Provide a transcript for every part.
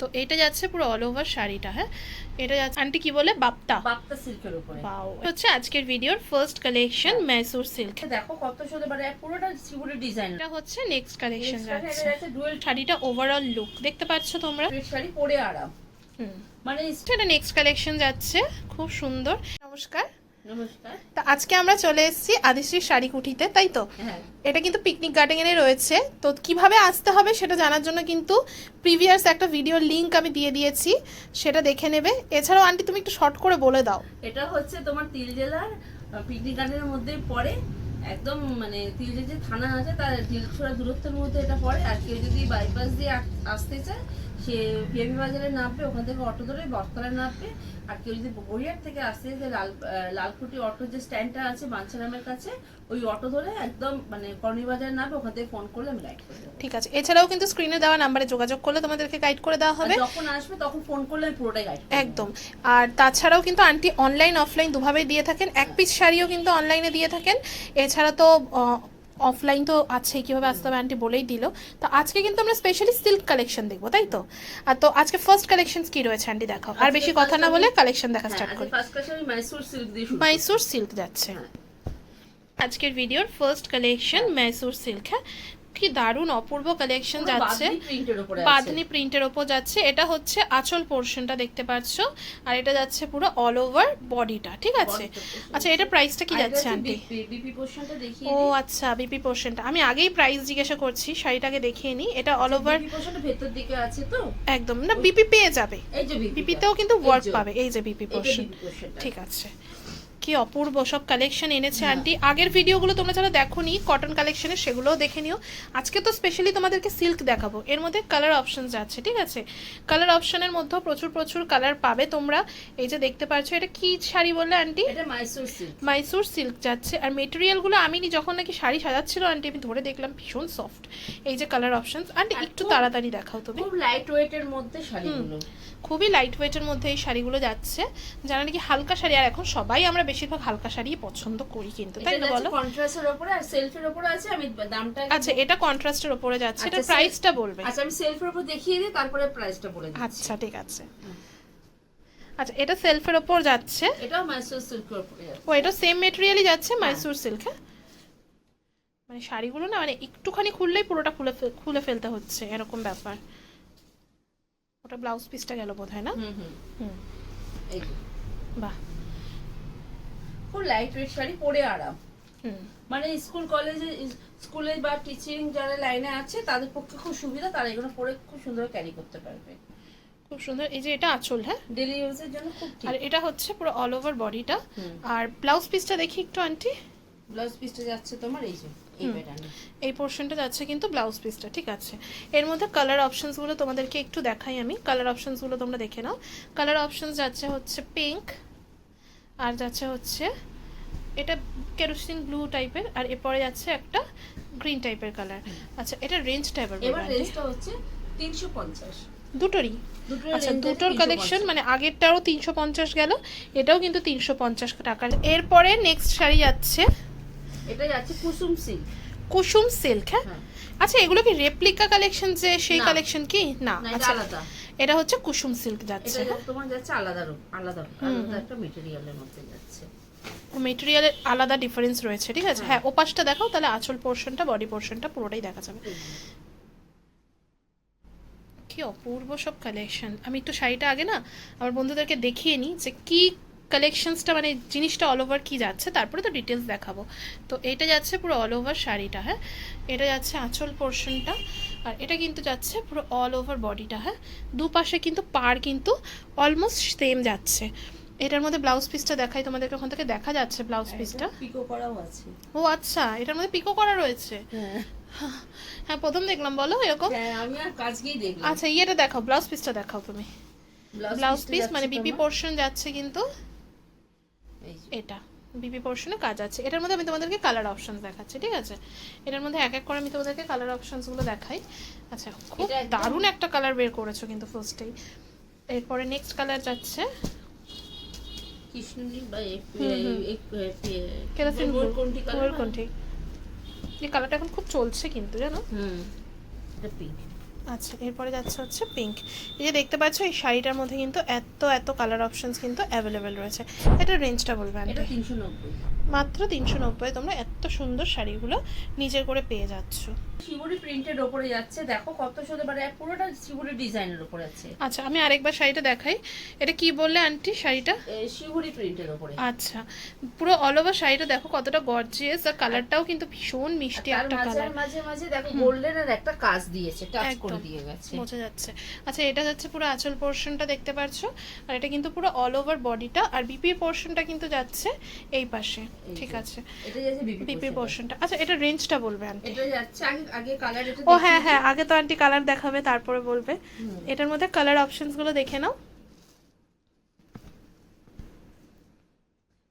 তো এটা যাচ্ছে পুরো অল ওভার শাড়িটা হ্যাঁ? এটা যাচ্ছে আন্টি কি বলে? বাপ্তা। বাপ্তা সিল্কের উপরে। বাও হচ্ছে আজকের ভিডিওর ফার্স্ট কালেকশন ম্যাসুর সিল্ক দেখো কত সুন্দর মানে পুরোটা শিবুরি ডিজাইন এটা হচ্ছে নেক্সট কালেকশন যাচ্ছে। শাড়িটা ওভারঅল লুক দেখতে পাচ্ছ তোমরা? শাড়ি পরে আরাম। হুম। মানে এটা নেক্সট কালেকশন যাচ্ছে খুব সুন্দর। নমস্কার। নমস্কার। তা আজকে আমরা চলে এসেছি আদিশ্রী শাড়ি কুঠিতে তাই তো? হ্যাঁ। এটা কিন্তু পিকনিক গার্ডেনে রয়েছে। তো কীভাবে আসতে হবে সেটা জানার জন্য কিন্তু প্রিভিয়াস একটা ভিডিও লিংক আমি দিয়ে দিয়েছি সেটা দেখে নেবে। এছাড়াও আন্টি তুমি একটু শর্ট করে বলে দাও। এটা হচ্ছে তোমার তিল জেলার পিকনিক গার্ডেনের মধ্যে পড়ে। একদম মানে তিলজের যে থানা আছে তার ঢিলছোড়া দূরত্বের মধ্যে এটা পড়ে। আর কেউ যদি বাইপাস দিয়ে আসতে চায় ভিএপি বাজারে নামবে ওখান থেকে অটো ধরে বটতলায় নামবে। আর কেউ যদি গড়িয়ার থেকে আসতে যে লাল লালকুটি অটো যে স্ট্যান্ডটা আছে বাঞ্ছারামের কাছে ওই অটো ধরে একদম মানে কর্ণী বাজারে নামবে ওখান থেকে ফোন করলে আমি গাইড করে ঠিক আছে। এছাড়াও কিন্তু স্ক্রিনে দেওয়া নাম্বারে যোগাযোগ করলে তোমাদেরকে গাইড করে দেওয়া হবে। যখন আসবে তখন ফোন করলে আমি পুরোটাই গাইড একদম। আর তাছাড়াও কিন্তু আন্টি অনলাইন অফলাইন দুভাবেই দিয়ে থাকেন। এক পিস শাড়িও কিন্তু অনলাইনে দিয়ে থাকেন। এছাড়া তো অফলাইন তো আছেই কীভাবে আসতে হবে আন্টি বলেই দিল। তো আজকে কিন্তু আমরা স্পেশালি সিল্ক কালেকশন দেখব তাই তো? আর তো আজকে ফার্স্ট কালেকশন কি রয়েছে আন্টি দেখাও আর বেশি কথা না বলে কালেকশন দেখা হ্যাঁ স্টার্ট আজকে করি। সিল্ক মাইসুর সিল্ক যাচ্ছে। হ্যাঁ। আজকের ভিডিওর ফার্স্ট কালেকশন মাইসুর সিল্ক হ্যাঁ? কি দারুণ অপূর্ব কালেকশন যাচ্ছে। বাদনি প্রিন্টের ওপর যাচ্ছে। এটা হচ্ছে আঁচল পোর্শনটা দেখতে পাচ্ছ। আর এটা যাচ্ছে পুরো অল ওভার বডিটা ঠিক আছে। আচ্ছা এটা প্রাইসটা কি যাচ্ছে আন্টি? বিপি পোর্শনটা দেখিয়ে ও আচ্ছা বিপি পোর্শনটা আমি আগেই প্রাইস জিজ্ঞাসা করছি শাড়িটাকে দেখিয়ে নিই এটা অল ওভার পোর্শনটা ভেতর দিকে আছে তো? একদম। না বিপি পেয়ে যাবে। এই যে বিপি বিপিতেও কিন্তু ওয়ার্ক পাবে। এই যে বিপি পোর্শন ঠিক আছে। কি অপূর্ব সব কালেকশন এনেছে আন্টি। আগের ভিডিওগুলো তোমরা যারা দেখোনি কটন কালেকশনের সেগুলোও দেখে নিও। আজকে তো স্পেশালি তোমাদেরকে সিল্ক দেখাবো। এর মধ্যে কালার অপশন যাচ্ছে ঠিক আছে? কালার অপশনের মধ্যেও প্রচুর প্রচুর কালার পাবে তোমরা। এই যে দেখতে পাচ্ছ এটা কি শাড়ি বললে আন্টি? এটা মাইসুর সিল্ক মাইসুর সিল্ক যাচ্ছে। আর মেটেরিয়ালগুলো আমি নি যখন নাকি শাড়ি সাজাচ্ছিল আন্টি আমি ধরে দেখলাম ভীষণ সফট এই যে কালার অপশন আন্টি একটু তাড়াতাড়ি দেখাও তুমি। খুব লাইট ওয়েটের মধ্যে শাড়িগুলো। খুবই লাইট ওয়েটের মধ্যে এই শাড়িগুলো যাচ্ছে। যারা নাকি হালকা শাড়ি আর এখন সবাই আমরা বেশিরভাগ হালকা শাড়ি পছন্দ করি কিন্তু তাই না বলো? কন্ট্রাস্টের উপরে আর সেলফের উপরে আছে আমি দামটা আচ্ছা এটা কন্ট্রাস্টের উপরে যাচ্ছে এটা আচ্ছা, প্রাইসটা বলবে। আচ্ছা আমি সেলফের উপর দেখিয়ে দিই তারপরে প্রাইসটা বলে দিচ্ছি। আচ্ছা ঠিক আছে। আচ্ছা এটা সেলফের ওপর যাচ্ছে। এটাও মাইসুর সিল্কের উপরে আছে। ও এটা সেম মেটেরিয়ালই যাচ্ছে মাইসুর সিল্ক হ্যাঁ? মানে শাড়িগুলো না মানে একটুখানি খুললেই পুরোটা খুলে খুলে ফেলতে হচ্ছে এরকম ব্যাপার। ওটা ব্লাউজ পিসটা গেল বোধ হয় না? হুম হুম। হুম। এই যে। বাহ। খুব লাইট ওয়েট শাড়ি পরে আরাম। মানে স্কুল কলেজে স্কুলে বা টিচিং যারা লাইনে আছে তাদের পক্ষে খুব সুবিধা তারা এগুলো পরে খুব সুন্দর ক্যারি করতে পারবে। খুব সুন্দর। এই যে এটা আঁচল হ্যাঁ? ডেলি ইউজের জন্য খুব আর এটা হচ্ছে পুরো অল ওভার বডিটা আর ব্লাউজ পিসটা দেখি একটু আন্টি ব্লাউজ পিসটা যাচ্ছে তোমার এই যে এই এই পোর্শনটা যাচ্ছে কিন্তু ব্লাউজ পিসটা ঠিক আছে? এর মধ্যে কালার অপশনসগুলো তোমাদেরকে একটু দেখাই আমি। কালার অপশনসগুলো তোমরা দেখে নাও। কালার অপশনস যাচ্ছে হচ্ছে পিঙ্ক আর যাচ্ছে হচ্ছে এটা কেরোসিন ব্লু টাইপের আর এরপরে যাচ্ছে একটা গ্রিন টাইপের কালার। আচ্ছা এটা রেঞ্জ টাইপের এবার রেঞ্জটা হচ্ছে তিনশো পঞ্চাশ। দুটোরই। দুটোর আচ্ছা দুটোর কালেকশন মানে আগেরটাও তিনশো পঞ্চাশ গেল এটাও কিন্তু তিনশো পঞ্চাশ টাকা। এরপরে নেক্সট শাড়ি যাচ্ছে। এটা যাচ্ছে কুসুম সিল্ক কুসুম সিল্ক হ্যাঁ? হ্যাঁ আচ্ছা এগুলো কি রেপ্লিকা কালেকশন যে সেই কালেকশন কি? না আচ্ছা। আলাদা। এটা হচ্ছে কুসুম সিল্ক যাচ্ছে যা- তোমার যাচ্ছে আলাদা আলাদা আলাদা একটা মেটেরিয়ালের মধ্যে যাচ্ছে। মেটেরিয়ালের আলাদা ডিফারেন্স রয়েছে ঠিক আছে? হ্যাঁ ওপাশটা দেখাও তাহলে আঁচল পোর্শনটা বডি পোর্শনটা পুরোটাই দেখা যাবে। কি অপূর্ব সব কালেকশন আমি একটু শাড়িটা আগে না আমার বন্ধুদেরকে দেখিয়ে নিই যে কি কালেকশনসটা মানে জিনিসটা অল ওভার কি যাচ্ছে তারপরে তো ডিটেলস দেখাবো। তো এটা যাচ্ছে পুরো অল ওভার শাড়িটা হ্যাঁ? এটা যাচ্ছে আঁচল পোর্শনটা আর এটা কিন্তু যাচ্ছে পুরো অল ওভার বডিটা হ্যাঁ? দুপাশে কিন্তু পার কিন্তু অলমোস্ট সেম যাচ্ছে। এটার মধ্যে ব্লাউজ পিসটা দেখাই তোমাদেরকে ওখান থেকে দেখা যাচ্ছে ব্লাউজ পিসটা পিকো করাও আছে। ও আচ্ছা এটার মধ্যে পিকো করা রয়েছে? হ্যাঁ। হ্যাঁ প্রথম দেখলাম বলো এরকম? হ্যাঁ, আমি আর কাজকেই দেখলাম। আচ্ছা ইয়েটা দেখাও ব্লাউজ পিসটা দেখাও তুমি। ব্লাউজ পিস মানে বিপি পোর্শন যাচ্ছে কিন্তু। এটা বিপি পোর্শনে কাজ আছে। এটার মধ্যে আমি তোমাদেরকে কালার অপশন দেখাচ্ছি ঠিক আছে? এটার মধ্যে এক এক করে আমি তোমাদেরকে কালার অপশনসগুলো দেখাই। আচ্ছা খুব দারুণ একটা কালার বের করেছ কিন্তু ফার্স্টেই এরপরে নেক্সট কালার যাচ্ছে। কেরোসিন কোনটি এই কালারটা এখন খুব চলছে কিন্তু জানো? হুম। এটা পিঙ্ক আচ্ছা এরপরে যাচ্ছে হচ্ছে পিঙ্ক এই যে দেখতে পাচ্ছ এই শাড়িটার মধ্যে কিন্তু এত এত কালার অপশনস কিন্তু অ্যাভেলেবেল রয়েছে। এটা রেঞ্জটা বলবেন মাত্র তিনশো নব্বই তোমরা এত সুন্দর শাড়িগুলো নিজের করে পেয়ে যাচ্ছ। শিবুরি প্রিন্টের ওপরে যাচ্ছে দেখো কত সুন্দর মানে পুরোটা শিবুরি ডিজাইনের ওপরে আছে। আচ্ছা আমি আরেকবার শাড়িটা দেখাই। এটা কি বললে আন্টি শাড়িটা? শিবুরি প্রিন্টের ওপরে। আচ্ছা পুরো অল ওভার শাড়িটা দেখো কতটা গর্জিয়াস আর কালারটাও কিন্তু ভীষণ মিষ্টি একটা কালার মাঝে মাঝে দেখো গোল্ডেনের একটা কাজ দিয়েছে টাচ করে দিয়ে গেছে। বোঝা যাচ্ছে। আচ্ছা এটা যাচ্ছে পুরো আঁচল পোর্শনটা দেখতে পাচ্ছ আর এটা কিন্তু পুরো অল ওভার বডিটা আর বিপির পোর্শনটা কিন্তু যাচ্ছে এই পাশে ঠিক আছে। এটা যাচ্ছে বিপি বিপির পোর্শনটা আচ্ছা এটা রেঞ্জটা বলবে আন্টি এটা যাচ্ছে আগে আগে কালার এটা ও হ্যাঁ হ্যাঁ আগে তো আন্টি কালার দেখাবে তারপরে বলবে। এটার মধ্যে কালার অপশনসগুলো দেখে নাও।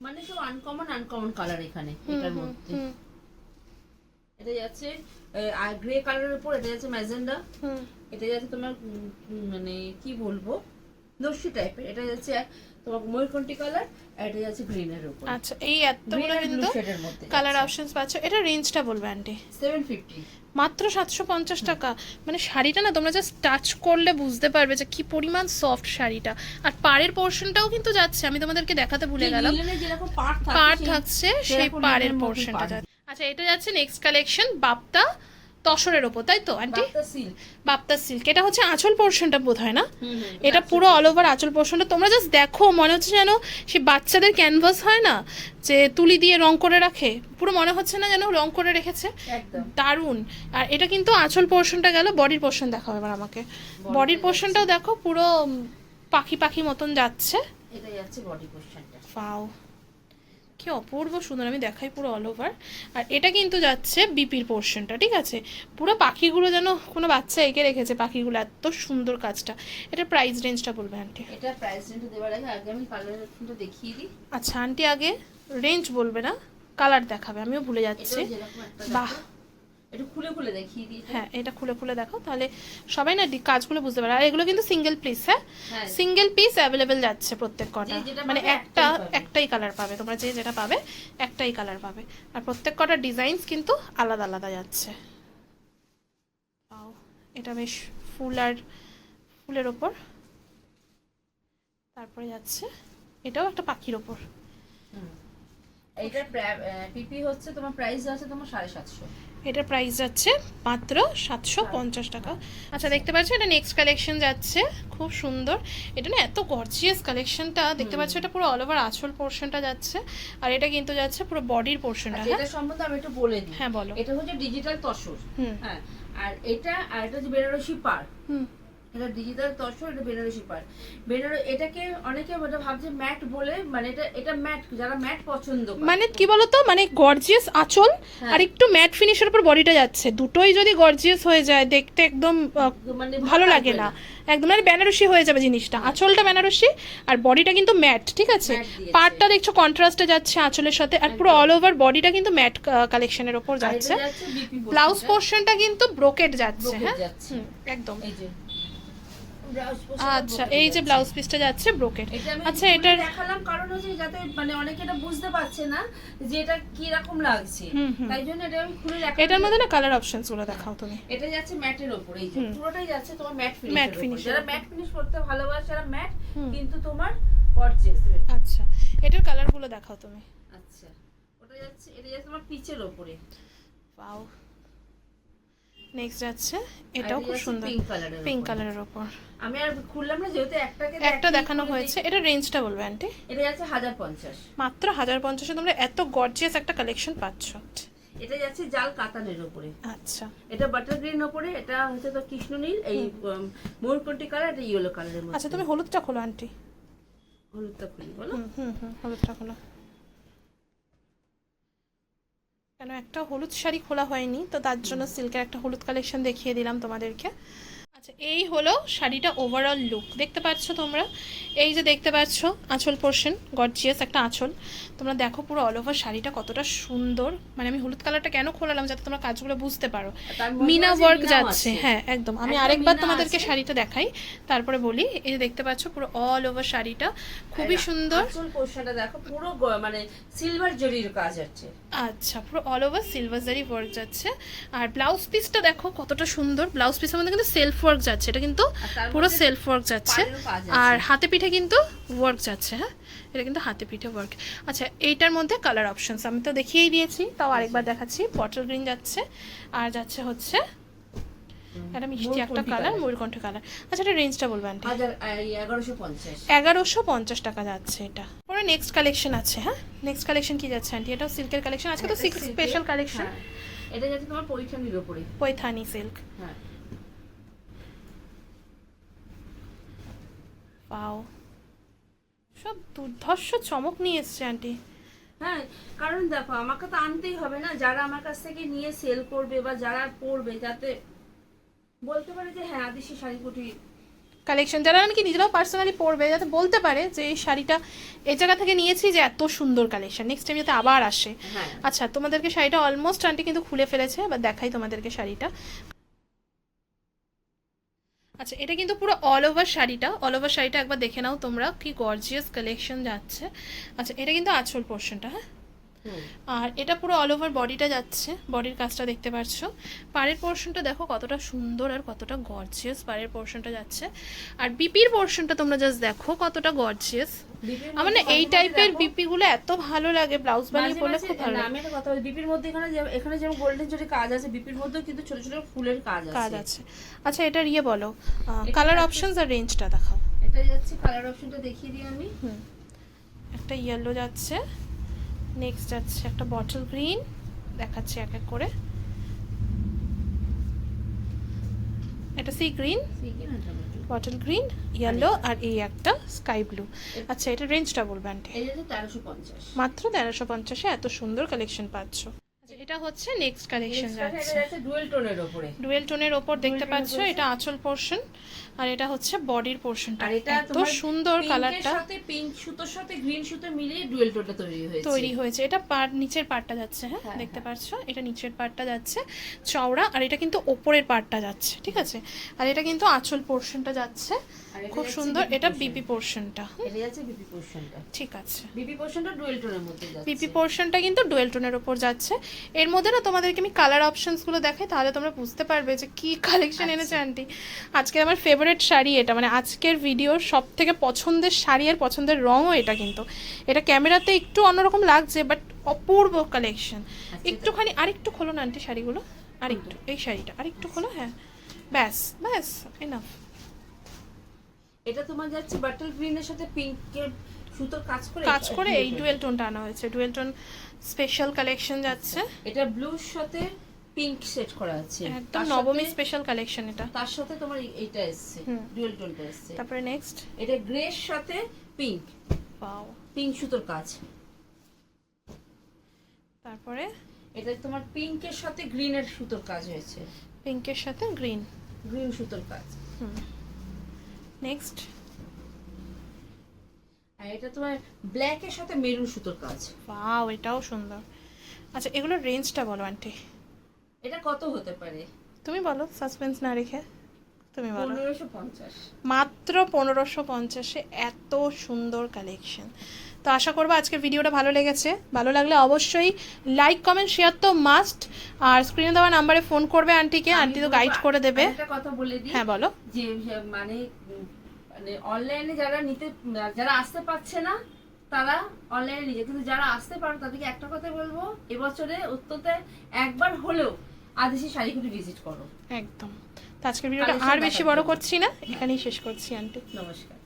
মানে সব আনকমন আনকমন কালার এখানে এটার মধ্যে। এটা যাচ্ছে গ্রে কালারের উপর এটা যাচ্ছে ম্যাজেন্ডা। হুম। এটা যাচ্ছে তোমার মানে কি বলব? নস্যি টাইপের এটা যাচ্ছে তোমার ময়ূরকণ্ঠী কালার আর এটা যাচ্ছে গ্রিনের উপর। আচ্ছা এই এতগুলো কিন্তু কালার অপশনস পাচ্ছ। এটা রেঞ্জটা বলবে আন্টি সেভেন ফিফটি মাত্র সাতশো পঞ্চাশ টাকা। মানে শাড়িটা না তোমরা জাস্ট টাচ করলে বুঝতে পারবে যে কি পরিমাণ সফট শাড়িটা। আর পাড়ের পোর্শনটাও কিন্তু যাচ্ছে। আমি তোমাদেরকে দেখাতে ভুলে গেলাম। পাড় থাকছে সেই পাড়ের পোর্শনটা যাচ্ছে। আচ্ছা এটা যাচ্ছে নেক্সট কালেকশন বাপ্তা। তসরের ওপর তাই তো আন্টি? বাপ্তা। সিল্ক। এটা হচ্ছে আঁচল পোর্শনটা বোধ হয় না এটা। পুরো অল ওভার আঁচল পোর্শনটা। তোমরা জাস্ট দেখো মনে হচ্ছে যেন সে বাচ্চাদের ক্যানভাস হয় না যে তুলি দিয়ে রং করে রাখে। পুরো মনে হচ্ছে না যেন রং করে রেখেছে। দারুণ। আর এটা কিন্তু আঁচল পোর্শনটা গেল বডির পোর্শন দেখাও এবার আমাকে। বডির পোর্শনটাও দেখো পুরো পাখি পাখি মতন যাচ্ছে। এটা যাচ্ছে বডি পোর্শনটা ফাও কি অপূর্ব সুন্দর আমি দেখাই পুরো অল ওভার আর এটা কিন্তু যাচ্ছে বিপির পোর্শনটা ঠিক আছে? পুরো পাখিগুলো যেন কোনো বাচ্চা এঁকে রেখেছে পাখিগুলো এত সুন্দর কাজটা। এটা প্রাইস রেঞ্জটা বলবে আন্টি এটা প্রাইস রেঞ্জ দেওয়ার আগে আগে আমি কালারটা দেখিয়ে দিই। আচ্ছা আন্টি আগে রেঞ্জ বলবে না? কালার দেখাবে আমিও ভুলে যাচ্ছি। বাহ। একটু খুলে খুলে দেখিয়ে দিই এটা। হ্যাঁ এটা খুলে খুলে দেখো তাহলে সবাই না কাজগুলো বুঝতে পারে। আর এগুলো কিন্তু সিঙ্গেল পিস হ্যাঁ? সিঙ্গেল পিস অ্যাভেলেবেল যাচ্ছে প্রত্যেক কটা। মানে একটা একটাই কালার পাবে। তোমরা যে যেটা পাবে একটাই কালার পাবে। আর প্রত্যেক কটা ডিজাইনস কিন্তু আলাদা আলাদা যাচ্ছে। এটা বেশ ফুল আর ফুলের ওপর। তারপরে যাচ্ছে এটাও একটা পাখির ওপর। এইটার পিপি হচ্ছে তোমার প্রাইস আছে তোমার সাড়ে সাতশো। এটার প্রাইস যাচ্ছে মাত্র সাতশো পঞ্চাশ টাকা। আচ্ছা দেখতে পাচ্ছ এটা নেক্সট কালেকশন যাচ্ছে খুব সুন্দর। এটা না এত গর্জিয়াস কালেকশনটা দেখতে পাচ্ছ এটা পুরো অল ওভার আঁচল পোর্শনটা যাচ্ছে আর এটা কিন্তু যাচ্ছে পুরো বডির পোর্শনটা আচ্ছা হ্যাঁ? এটা সম্বন্ধে আমি একটু বলে দিই। হ্যাঁ বলো। এটা হচ্ছে ডিজিটাল তসর হুম। হ্যাঁ। আর এটা আর এটা হচ্ছে বেনারসি পার। হুম। এটা ডিজিটাল তসর এটা বেনারসি পার বেনার এটাকে অনেকে ওটা ভাবছে ম্যাট বলে মানে এটা এটা ম্যাট যারা ম্যাট পছন্দ মানে কি বলতো? মানে গর্জিয়াস আঁচল হ্যাঁ। আর একটু ম্যাট ফিনিশের উপর বডিটা যাচ্ছে। দুটোই যদি গর্জিয়াস হয়ে যায় দেখতে একদম মানে ভালো লাগে না। একদম মানে বেনারসি হয়ে যাবে জিনিসটা। আঁচলটা বেনারসি আর বডিটা কিন্তু ম্যাট ঠিক আছে। পার্টটা দেখছ কন্ট্রাস্টে যাচ্ছে আঁচলের সাথে আর পুরো অল ওভার বডিটা কিন্তু ম্যাট কালেকশনের ওপর যাচ্ছে। ব্লাউজ পোর্শনটা কিন্তু ব্রোকেট যাচ্ছে হ্যাঁ? একদম এই যে ব্লাউজ পোর্শনটা আচ্ছা এই যে ব্লাউজ পিসটা যাচ্ছে ব্রোকেট এটা আচ্ছা খুলে এটার দেখালাম কারণ হচ্ছে যাতে মানে অনেকে এটা বুঝতে পারছে না যে এটা কি রকম লাগছে। তাই জন্য এটা আমি খুলে দেখালাম। এটার মধ্যে না কালার অপশনসগুলো দেখাও তুমি। এটা যাচ্ছে ম্যাটের উপর এই যে পুরোটাই যাচ্ছে তোমার ম্যাট ফিনিশ finish এর যারা ম্যাট ফিনিশ করতে ভালোবাসে যারা ম্যাট কিন্তু তোমার গর্জিয়াস আচ্ছা এটার কালারগুলো দেখাও তুমি। আচ্ছা ওটা যাচ্ছে এটা যাচ্ছে তোমার পিচের উপরে পাও নেক্সট যাচ্ছে। এটাও খুব সুন্দর। পিঙ্ক কালারের পিঙ্ক কালারের ওপর আমি আর খুললাম না যেহেতু একটাকে একটা দেখানো হয়েছে। এটা রেঞ্জটা বলবে আন্টি এটা যাচ্ছে হাজার পঞ্চাশ। মাত্র হাজার পঞ্চাশে তোমরা এত গর্জিয়াস একটা কালেকশন পাচ্ছ। এটা যাচ্ছে জাল কাতানের উপরে। আচ্ছা। এটা বাটার গ্রিন উপরে এটা হচ্ছে তো কৃষ্ণ নীল এই ময়ূরকণ্ঠী কালার এটা ইয়েলো কালারের মধ্যে। আচ্ছা তুমি হলুদটা খোলো আন্টি হলুদটা খুলি বলো। হুম হুম হলুদটা খোলো। কেন একটা হলুদ শাড়ি খোলা হয়নি? তো তার জন্য সিল্কের একটা হলুদ কালেকশন দেখিয়ে দিলাম তোমাদেরকে। আচ্ছা এই হলো শাড়িটা ওভারঅল লুক দেখতে পাচ্ছ তোমরা? এই যে দেখতে পাচ্ছ আঁচল পোর্শন গর্জিয়াস একটা আঁচল। তোমরা দেখো পুরো অল ওভার শাড়িটা কতটা সুন্দর। মানে আমি হলুদ কালারটা কেন খোলালাম যাতে তোমরা কাজগুলো বুঝতে পারো? মিনা ওয়ার্ক যাচ্ছে। হ্যাঁ একদম। আমি আরেকবার তোমাদেরকে শাড়িটা দেখাই। তারপরে বলি এই যে দেখতে পাচ্ছ পুরো অল ওভার শাড়িটা। খুবই সুন্দর। আঁচল পোর্শনটা দেখো পুরো মানে সিলভার জরির কাজ আছে আচ্ছা পুরো all over silver zari work যাচ্ছে। আর ব্লাউজ পিসটা দেখো কতটা সুন্দর। ব্লাউজ পিসের মধ্যে কিন্তু সেলফ ওয়ার্ক যাচ্ছে এটা কিন্তু পুরো সেলফ ওয়ার্ক যাচ্ছে। আর হাতে পিঠে কিন্তু ওয়ার্ক যাচ্ছে হ্যাঁ? এটা কিন্তু হাতে পিঠে ওয়ার্ক আচ্ছা এইটার মধ্যে কালার অপশনস আমি তো দেখিয়েই দিয়েছি তাও আরেকবার দেখাচ্ছি। বটল গ্রিন যাচ্ছে আর যাচ্ছে হচ্ছে একটা মিষ্টি একটা কালার ময়ূরকণ্ঠ কালার আচ্ছা এটা রেঞ্জটা বলবেন আন্টি। এগারোশো পঞ্চাশ। টাকা যাচ্ছে এটা। পরে নেক্সট কালেকশন আছে হ্যাঁ? নেক্সট কালেকশন কি যাচ্ছে আন্টি? এটাও সিল্কের কালেকশন আজকে তো সিল্ক স্পেশাল কালেকশন। এটা যাচ্ছে তোমার পৈঠানির ওপরে পৈথানি সিল্ক হ্যাঁ। পাও। সব দুর্ধর্ষ চমক নিয়ে এসছে আন্টি। হ্যাঁ কারণ দেখো আমাকে তো আনতেই হবে না যারা আমার কাছ থেকে নিয়ে সেল করবে বা যারা পড়বে যাতে বলতে পারে যে হ্যাঁ আদিশি শাড়ি কুটি কালেকশন যারা নাকি নিজেরাও পার্সোনালি পরবে যাতে বলতে পারে যে এই শাড়িটা এই জায়গা থেকে নিয়েছি যে এত সুন্দর কালেকশন নেক্সট টাইম যাতে আবার আসে। হ্যাঁ। আচ্ছা তোমাদেরকে শাড়িটা অলমোস্ট আন্টি কিন্তু খুলে ফেলেছে বা দেখাই তোমাদেরকে শাড়িটা। আচ্ছা এটা কিন্তু পুরো অল ওভার শাড়িটা অল ওভার শাড়িটা একবার দেখে নাও তোমরা, কি গর্জিয়াস কালেকশন যাচ্ছে আচ্ছা এটা কিন্তু আচল পোর্শনটা হ্যাঁ। আর এটা পুরো অল ওভার বডিটা যাচ্ছে বডির কাজটা দেখতে পাচ্ছ পাড়ের পোর্শনটা দেখো কতটা সুন্দর আর কতটা গর্জিয়াস পাড়ের পোর্শনটা যাচ্ছে। আর বিপির পোর্শনটা তোমরা জাস্ট দেখো কতটা গর্জিয়াস বিপির আমার না এই টাইপের বিপি গুলো এত ভালো লাগে ব্লাউজ বানিয়ে পরলে খুব ভালো লাগে। আমি একটা কথা বলি বিপির মধ্যে এখানে এখানে যেমন গোল্ডেন জরি কাজ আছে বিপির মধ্যেও কিন্তু ছোট ছোট ফুলের কাজ আছে। কাজ আছে। আচ্ছা এটা ইয়ে বলো। কালার অপশনস আর রেঞ্জটা দেখাও। এটা যাচ্ছে কালার অপশনটা দেখিয়ে দিই আমি। হুম। একটা ইয়েলো যাচ্ছে। নেক্সট যাচ্ছে একটা বটল গ্রিন দেখাচ্ছি এক এক করে। এটা সি গ্রিন আছে। বটল গ্রিন ইয়েলো আর এই একটা স্কাই ব্লু আচ্ছা এটা রেঞ্জটা ডাবল ব্যান্ড মাত্র তেরোশো পঞ্চাশে এত সুন্দর কালেকশন পাচ্ছ। এটা হচ্ছে নেক্সট কালেকশন যাচ্ছে। ডুয়েল টোনের ওপরে। ডুয়েল টোনের ওপর দেখতে পাচ্ছ এটা আঁচল পোর্শন আর এটা হচ্ছে বডির পোর্শনটা আর এটা এত সুন্দর কালারটা সাথে পিঙ্ক সুতোর সাথে গ্রিন সুতো মিলিয়ে ডুয়েল টোনটা তৈরি হয়েছে। তৈরি হয়েছে। এটা পার নিচের পার্টটা যাচ্ছে হ্যাঁ? হ্যাঁ, দেখতে হ্যাঁ। পাচ্ছ? এটা নিচের পার্টটা যাচ্ছে। চওড়া আর এটা কিন্তু ওপরের পার্টটা যাচ্ছে ঠিক আছে? আর এটা কিন্তু আঁচল পোর্শনটা যাচ্ছে। খুব সুন্দর এটা বিপি পোর্শনটা এটা যাচ্ছে বিপি পোর্শনটা ঠিক আছে। বিপি পোর্শনটা ডুয়েল টোনের মধ্যে যাচ্ছে। পিপি পোর্শনটা কিন্তু ডুয়েল টোনের ওপর যাচ্ছে। এর মধ্যে না তোমাদেরকে আমি কালার অপশনসগুলো দেখাই তাহলে তোমরা বুঝতে পারবে যে কি কালেকশন আচ্ছা। এনেছে আন্টি আজকে আমার ফেভারিট শাড়ি এটা মানে আজকের ভিডিওর সব থেকে পছন্দের শাড়ি আর পছন্দের রঙও এটা কিন্তু। এটা ক্যামেরাতে একটু অন্যরকম লাগছে বাট অপূর্ব কালেকশন আচ্ছা, একটুখানি আরেকটু খোলো না আন্টি শাড়িগুলো। আরেকটু এই শাড়িটা আরেকটু খোলো হ্যাঁ। ব্যাস ব্যাস এনাফ এটা তোমার যাচ্ছে বাটল গ্রিনের সাথে পিঙ্কের সুতোর কাজ করে? কাজ করে এই ডুয়েল টোনটা আনা হয়েছে। ডুয়েল টোন স্পেশাল কালেকশন যাচ্ছে। এটা ব্লুর সাথে পিঙ্ক সেট করা আছে। একদম নবমী স্পেশাল কালেকশন এটা। তার সাথে তোমার এইটা এসছে। ডুয়েল টোনটা এসছে। তারপরে নেক্সট এটা গ্রের সাথে পিঙ্ক পাও পিঙ্ক সুতোর কাজ। তারপরে? এটা তোমার পিঙ্কের সাথে গ্রিনের সুতোর কাজ হয়েছে। পিঙ্কের সাথে গ্রিন গ্রিন সুতোর কাজ। হুম। নেক্সট আর এটা তোমার ব্ল্যাকের সাথে মেরুন সুতোর কাজ। ওয়াও এটাও সুন্দর। আচ্ছা এগুলোর রেঞ্জটা বলো আন্টি এটা কত হতে পারে? তুমি বলো সাসপেন্স না রেখে। তুমি বলো। পনেরোশো পঞ্চাশ। মাত্র পনেরোশো পঞ্চাশে এত সুন্দর কালেকশন তো আশা করব আজকের ভিডিওটা ভালো লেগেছে। ভালো লাগলে অবশ্যই লাইক কমেন্ট শেয়ার তো মাস্ট আর স্ক্রিনে দেওয়া নাম্বারে ফোন করবে আন্টিকে আন্টি তো গাইড করে দেবে। একটা কথা বলে দিই। হ্যাঁ বলো। যে মানে মানে অনলাইনে যারা নিতে যারা আসতে পারছে না তারা অনলাইনে নিয়ে কিন্তু যারা আসতে পারো তাদেরকে একটা কথা বলব। এবছরে অত্যন্ত একবার হলেও আদেশি শাড়িগুলি ভিজিট করো। একদম। তো আজকের ভিডিওটা আর বেশি বড় করছি না। এখানেই শেষ করছি আন্টি নমস্কার।